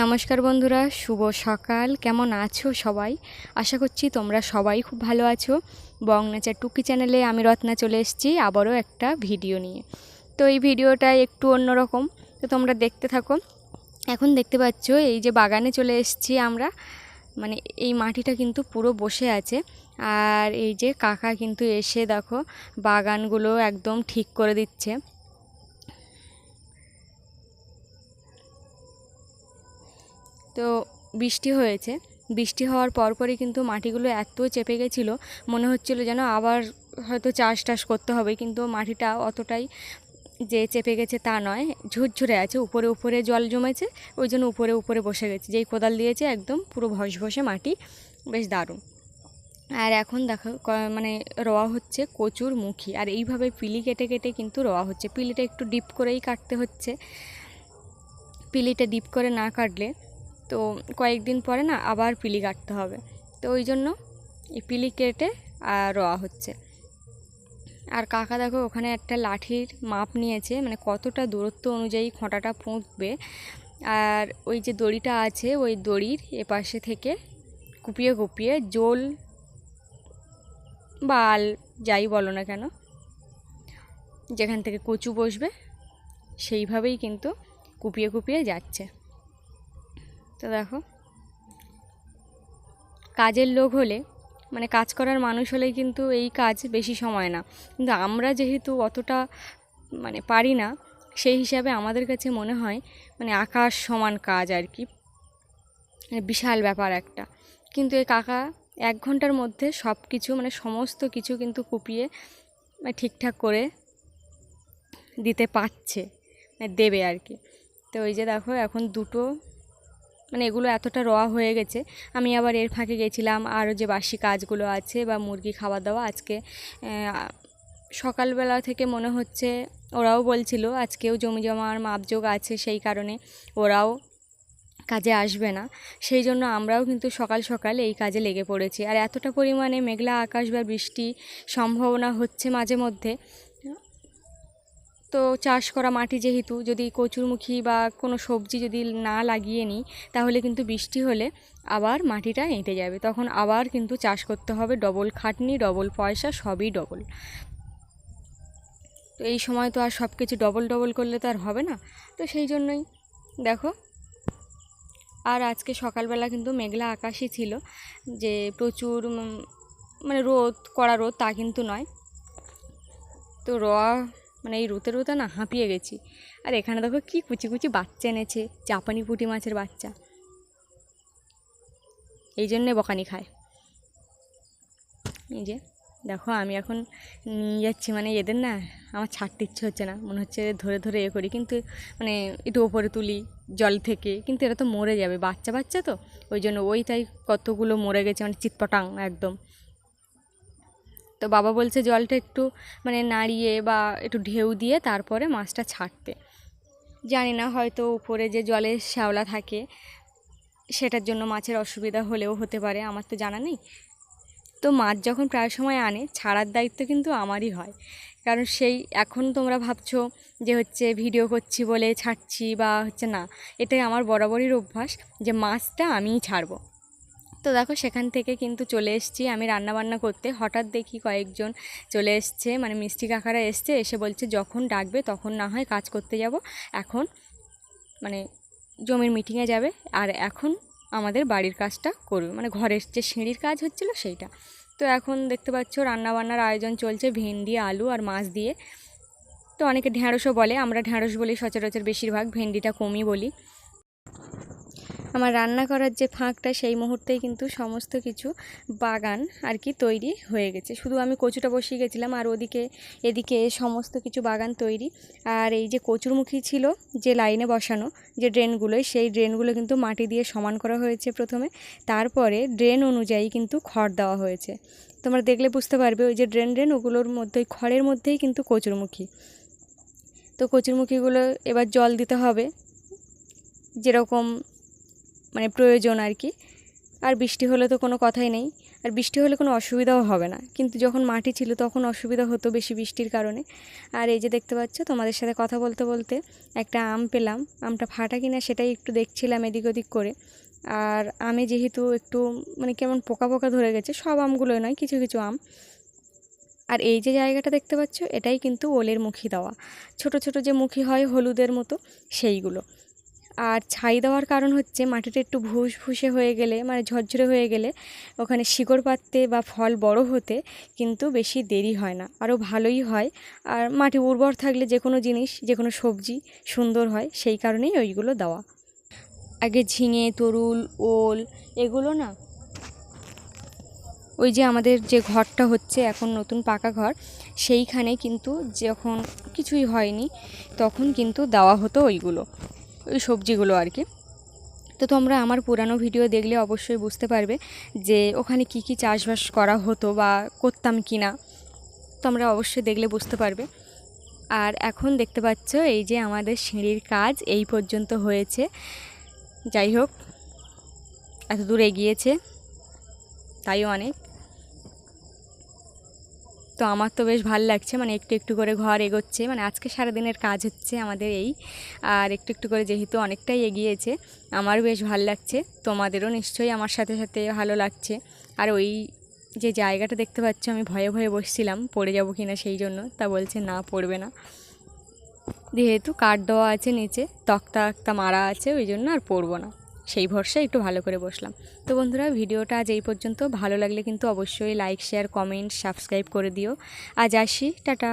নমস্কার বন্ধুরা, শুভ সকাল। কেমন আছো সবাই? আশা করছি তোমরা সবাই খুব ভালো আছো। বং নেচার টুকি চ্যানেলে আমি রত্না চলে এসেছি আবারও একটা ভিডিও নিয়ে। তো এই ভিডিওটা একটু অন্যরকম। তো তোমরা দেখতে থাকো। এখন দেখতে পাচ্ছ, এই যে বাগানে চলে এসেছি আমরা। মানে এই মাটিটা কিন্তু পুরো বসে আছে। আর এই যে কাকা কিন্তু এসে দেখো, বাগানগুলো একদম ঠিক করে দিচ্ছে। তো বৃষ্টি হয়েছে। বৃষ্টি হওয়ার পরপরই কিন্তু মাটিগুলো এত চেপে গেছিল, মনে হচ্ছিল যেন আবার হয়তো চাষ টাস করতে হবে, কিন্তু মাটিটা অতটাই যে চেপে গেছে তা নয়, ঝুরঝুরে আছে, উপরে উপরে জল জমেছে, ওই জন্য উপরে উপরে বসে গেছে। যেই কোদাল দিয়েছে একদম পুরো ভস ভসে মাটি, বেশ দারুণ। আর এখন দেখো মানে রোয়া হচ্ছে কচুর মুখী, আর এইভাবে পিলি কেটে কেটে কিন্তু রোয়া হচ্ছে। পিলিটা একটু ডিপ করেই কাটতে হচ্ছে। পিলিটা ডিপ করে না কাটলে তো কয়েকদিন পরে না আবার পিলি কাটতে হবে। তো ওই জন্য এই পিলি কেটে রোয়া হচ্ছে। আর কাকা দেখো, ওখানে একটা লাঠির মাপ নিয়েছে মানে কতটা দূরত্ব অনুযায়ী খোঁটাটা পুঁতবে। আর ওই যে দড়িটা আছে, ওই দড়ির এপাশে থেকে কুপিয়ে কুপিয়ে জোল, বাল, যাই বলো না কেন, যেখান থেকে কচু বসবে, সেইভাবেই কিন্তু কুপিয়ে কুপিয়ে যাচ্ছে। তো দেখো। কাজের লোক হলে মানে কাজ করার মানুষ হলে কিন্তু এই কাজ বেশি সময় না। কিন্তু আমরা যেহেতু অতটা মানে পারি না, সেই হিসাবে আমাদের কাছে মনে হয় মানে আকাশ সমান কাজ আর কি। মানে বিশাল ব্যাপার একটা। কিন্তু এই কাকা এক ঘণ্টার মধ্যে সব কিছু মানে সমস্ত কিছু কিন্তু কুপিয়ে মানে ঠিকঠাক করে দিতে পারছে মানে দেবে আর কি। তো ওই যে দেখো, এখন দুটো মানে এগুলো এতটা রওয়া হয়ে গেছে। আমি আবার এর ফাঁকে গেছিলাম আরও যে বাসি কাজগুলো আছে বা মুরগি খাওয়া দাওয়া আজকে সকালবেলা থেকে মনে হচ্ছে ওরাও বলছিল, আজকেও জমি জমার মাপযোগ আছে সেই কারণে ওরাও কাজে আসবে না। সেই জন্য আমরাও কিন্তু সকাল সকাল এই কাজে লেগে পড়েছি। আর এতটা পরিমাণে মেঘলা আকাশ বা বৃষ্টি সম্ভাবনা হচ্ছে মাঝে মধ্যে। তো চাষ করা মাটি যেহেতু, যদি কচুরমুখী বা কোনো সবজি যদি না লাগিয়ে নিই, তাহলে কিন্তু বৃষ্টি হলে আবার মাটিটা এঁটে যাবে। তখন আবার কিন্তু চাষ করতে হবে ডবল খাটনি, ডবল পয়সা, সবই ডবল। তো এই সময় তো আর সব কিছু ডবল ডবল করলে তো আর হবে না। তো সেই জন্যই, দেখো। আর আজকে সকালবেলা কিন্তু মেঘলা আকাশই ছিল, যে প্রচুর মানে রোদ, কড়া রোদ তা কিন্তু নয়। তো রোয়া মানে এই রোতে রোতে না হাঁপিয়ে গেছি। আর এখানে দেখো কি কুচি কুচি বাচ্চা এনেছে, জাপানি পুঁটি মাছের বাচ্চা। এই জন্যে বকানি খায়। এই যে, দেখো আমি এখন নিয়ে যাচ্ছি মানে এদের না আমার ছাড়তে ইচ্ছে হচ্ছে না। মনে হচ্ছে ধরে ধরে এ করি, কিন্তু মানে একটু ওপরে তুলি, জল থেকে, কিন্তু এরা তো মরে যাবে, বাচ্চা বাচ্চা তো। ওই জন্য ওই তাই কতগুলো মরে গেছে মানে চিৎপটাং একদম। তো বাবা বলছে জলটা একটু মানে নাড়িয়ে বা একটু ঢেউ দিয়ে তারপরে মাছটা ছাড়তে। জানি না হয়তো উপরে যে জলের শ্যাওলা থাকে, সেটার জন্য মাছের অসুবিধা হলেও হতে পারে, আমার তো জানা নেই। তো মাছ যখন প্রায় সময় আনে, ছাড়ার দায়িত্ব কিন্তু আমারই হয়। কারণ সেই এখন তোমরা ভাবছ যে হচ্ছে ভিডিও করছি বলে ছাড়ছি বা হচ্ছে না, এটাই আমার বরাবরই অভ্যাস যে মাছটা আমিই ছাড়বো। তো দেখো সেখান থেকে কিন্তু চলে এসেছি আমি রান্না বান্না করতে। হঠাৎ দেখি কয়েকজন চলে এসছে মানে মিষ্টি কাকারা এসছে, এসে বলছে যখন ডাকবে তখন না হয় কাজ করতে যাব। এখন মানে জমির মিটিংয়ে যাবে আর এখন আমাদের বাড়ির কাজটা করবে মানে ঘরের যে সিঁড়ির কাজ হচ্ছিল সেইটা। তো এখন দেখতে পাচ্ছ রান্নাবান্নার আয়োজন চলছে ভেন্ডি, আলু আর মাছ দিয়ে। তো অনেকে ঢ্যাঁড়সও বলে, আমরা ঢ্যাঁড়স বলি সচরাচর বেশিরভাগ, ভেন্ডিটা কমই বলি। আমার রান্না করার যে ফাঁকটা সেই মুহূর্তেই কিন্তু সমস্ত কিছু বাগান আর কি তৈরি হয়ে গেছে। শুধু আমি কচুটা বসিয়ে গেছিলাম আর ওদিকে, এদিকে সমস্ত কিছু বাগান তৈরি। আর এই যে কচুরমুখী ছিল যে লাইনে বসানো যে ড্রেনগুলো সেই ড্রেনগুলো কিন্তু মাটি দিয়ে সমান করা হয়েছে প্রথমে। তারপরে ড্রেন অনুযায়ী কিন্তু খড় দেওয়া হয়েছে। তোমরা দেখলে বুঝতে পারবে, ওই যে ড্রেন ড্রেন ওগুলোর মধ্যে খড়ের মধ্যেই কিন্তু কচুরমুখী। তো কচুরমুখীগুলো এবার জল দিতে হবে। যেরকম মানে প্রয়োজন আর কি। আর বৃষ্টি হলে তো কোনো কথাই নেই। আর বৃষ্টি হলে কোনো অসুবিধাও হবে না। কিন্তু যখন মাটি ছিল তখন অসুবিধা হতো বেশি বৃষ্টির কারণে। আর এই যে দেখতে পাচ্ছ, তোমাদের সাথে কথা বলতে বলতে একটা আম পেলাম। আমটা ফাটা কিনা সেটাই একটু দেখছিলাম এদিক ওদিক করে। আর আমে যেহেতু একটু মানে কেমন পোকা পোকা ধরে গেছে, সব আমগুলোই নয়, কিছু কিছু আম। আর এই যে জায়গাটা দেখতে পাচ্ছ, এটাই কিন্তু ওলের মুখি দেওয়া। ছোট ছোট যে মুখি হয় হলুদের মতো, সেইগুলো। আর ছাই দেওয়ার কারণ হচ্ছে মাটিটা একটু ভুস ভুসে হয়ে গেলে মানে ঝরঝরে হয়ে গেলে ওখানে শিকড় পাততে বা ফল বড় হতে কিন্তু বেশি দেরি হয় না, আরও ভালোই হয়। আর মাটি উর্বর থাকলে যে কোনো জিনিস, যে কোনো সবজি সুন্দর হয়, সেই কারণেই ওইগুলো দেওয়া। আগে ঝিঙে, তরুল, ওল এগুলো না, ওই যে আমাদের যে ঘরটা হচ্ছে এখন নতুন পাকা ঘর, সেইখানে কিন্তু যখন কিছুই হয়নি তখন কিন্তু দেওয়া হতো ওইগুলো। ওই সবজিগুলো আর কি। তো তোমরা আমার পুরানো ভিডিও দেখলে অবশ্যই বুঝতে পারবে যে ওখানে কি কি চাষবাস করা হতো বা করতাম কি না। তোমরা অবশ্যই দেখলে বুঝতে পারবে। আর এখন দেখতে পাচ্ছ এই যে আমাদের সিঁড়ির কাজ এই পর্যন্ত হয়েছে। যাই হোক, এত দূর এগিয়েছে তাইও অনেক। তো আমার তো বেশ ভালো লাগছে মানে একটু একটু করে ঘর এগোচ্ছে মানে আজকে সারাদিনের কাজ হচ্ছে আমাদের এই, আর একটু একটু করে যেহেতু অনেকটাই এগিয়েছে আমার বেশ ভালো লাগছে, তোমাদেরও নিশ্চয়ই আমার সাথে সাথে ভালো লাগছে, আর ওই যে জায়গাটা দেখতে পাচ্ছ আমি ভয়ে ভয়ে বসছিলাম, পড়ে যাব কিনা সেই জন্য, তা বলছে না, পড়বে না। যেহেতু কাঠ দেওয়া আছে নিচে তক্তা তক্তা মারা আছে, ওই জন্য আর পড়ব না। সেই ভরসা একটু ভালো করে বসলাম। তো বন্ধুরা, ভিডিওটা আজ এই পর্যন্ত। ভালো লাগলে কিন্তু অবশ্যই লাইক শেয়ার কমেন্ট সাবস্ক্রাইব করে দিও। আজ আসি। টাটা।